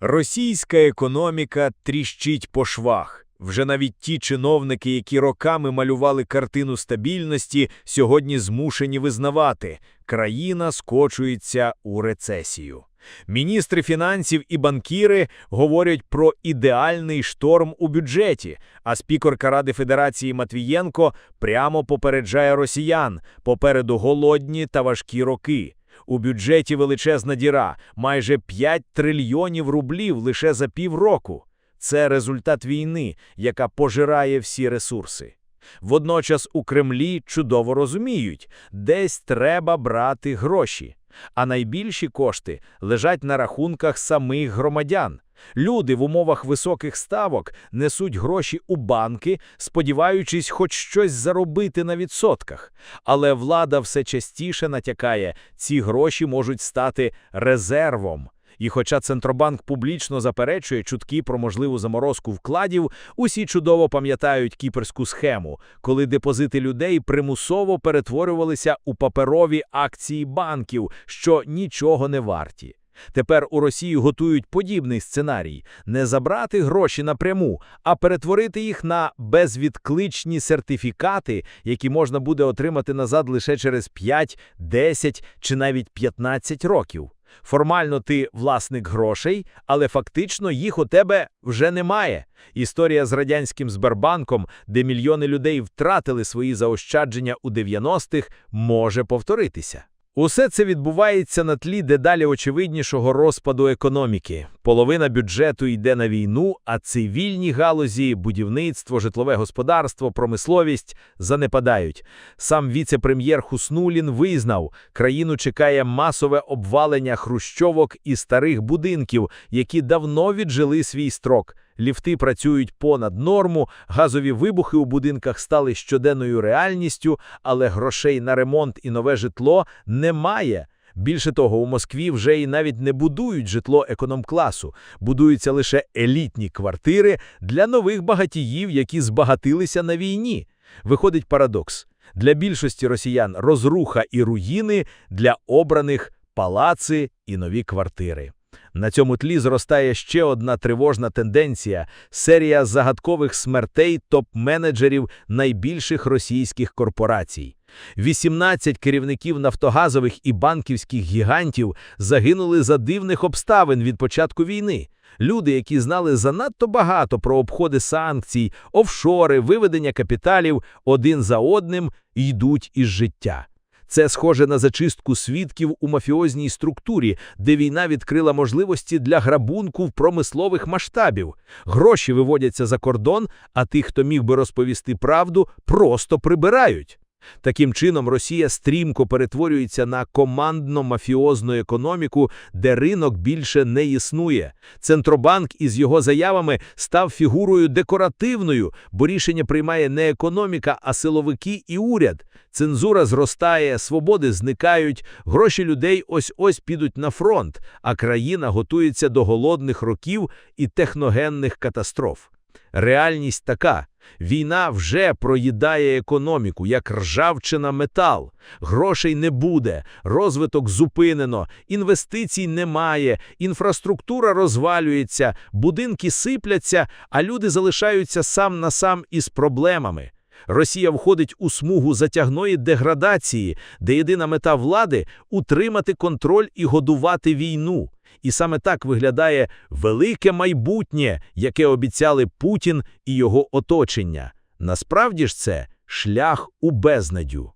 Російська економіка тріщить по швах. Вже навіть ті чиновники, які роками малювали картину стабільності, сьогодні змушені визнавати – країна скочується у рецесію. Міністри фінансів і банкіри говорять про ідеальний шторм у бюджеті, а спікерка Ради Федерації Матвієнко прямо попереджає росіян – попереду голодні та важкі роки. У бюджеті величезна діра – майже 5 трильйонів рублів лише за півроку. Це результат війни, яка пожирає всі ресурси. Водночас у Кремлі чудово розуміють – десь треба брати гроші. А найбільші кошти лежать на рахунках самих громадян. Люди в умовах високих ставок несуть гроші у банки, сподіваючись хоч щось заробити на відсотках. Але влада все частіше натякає, ці гроші можуть стати резервом. І хоча Центробанк публічно заперечує чутки про можливу заморозку вкладів, усі чудово пам'ятають кіперську схему, коли депозити людей примусово перетворювалися у паперові акції банків, що нічого не варті. Тепер у Росії готують подібний сценарій – не забрати гроші напряму, а перетворити їх на безвідкличні сертифікати, які можна буде отримати назад лише через 5, 10 чи навіть 15 років. Формально ти власник грошей, але фактично їх у тебе вже немає. Історія з радянським Сбербанком, де мільйони людей втратили свої заощадження у 90-х, може повторитися. Усе це відбувається на тлі дедалі очевиднішого розпаду економіки. Половина бюджету йде на війну, а цивільні галузі, будівництво, житлове господарство, промисловість занепадають. Сам віце-прем'єр Хуснулін визнав, країну чекає масове обвалення хрущовок і старих будинків, які давно віджили свій строк. Ліфти працюють понад норму, газові вибухи у будинках стали щоденною реальністю, але грошей на ремонт і нове житло немає. Більше того, у Москві вже і навіть не будують житло економ-класу, будуються лише елітні квартири для нових багатіїв, які збагатилися на війні. Виходить парадокс. Для більшості росіян розруха і руїни, для обраних палаци і нові квартири. На цьому тлі зростає ще одна тривожна тенденція – серія загадкових смертей топ-менеджерів найбільших російських корпорацій. 18 керівників нафтогазових і банківських гігантів загинули за дивних обставин від початку війни. Люди, які знали занадто багато про обходи санкцій, офшори, виведення капіталів, один за одним йдуть із життя. Це схоже на зачистку свідків у мафіозній структурі, де війна відкрила можливості для грабунку в промислових масштабів. Гроші виводяться за кордон, а тих, хто міг би розповісти правду, просто прибирають. Таким чином, Росія стрімко перетворюється на командно-мафіозну економіку, де ринок більше не існує. Центробанк із його заявами став фігурою декоративною, бо рішення приймає не економіка, а силовики і уряд. Цензура зростає, свободи зникають, гроші людей ось-ось підуть на фронт, а країна готується до голодних років і техногенних катастроф. Реальність така. Війна вже проїдає економіку, як ржавчина метал. Грошей не буде, розвиток зупинено, інвестицій немає, інфраструктура розвалюється, будинки сипляться, а люди залишаються сам на сам із проблемами. Росія входить у смугу затягної деградації, де єдина мета влади – утримати контроль і годувати війну. І саме так виглядає велике майбутнє, яке обіцяли Путін і його оточення. Насправді ж це шлях у безнадю.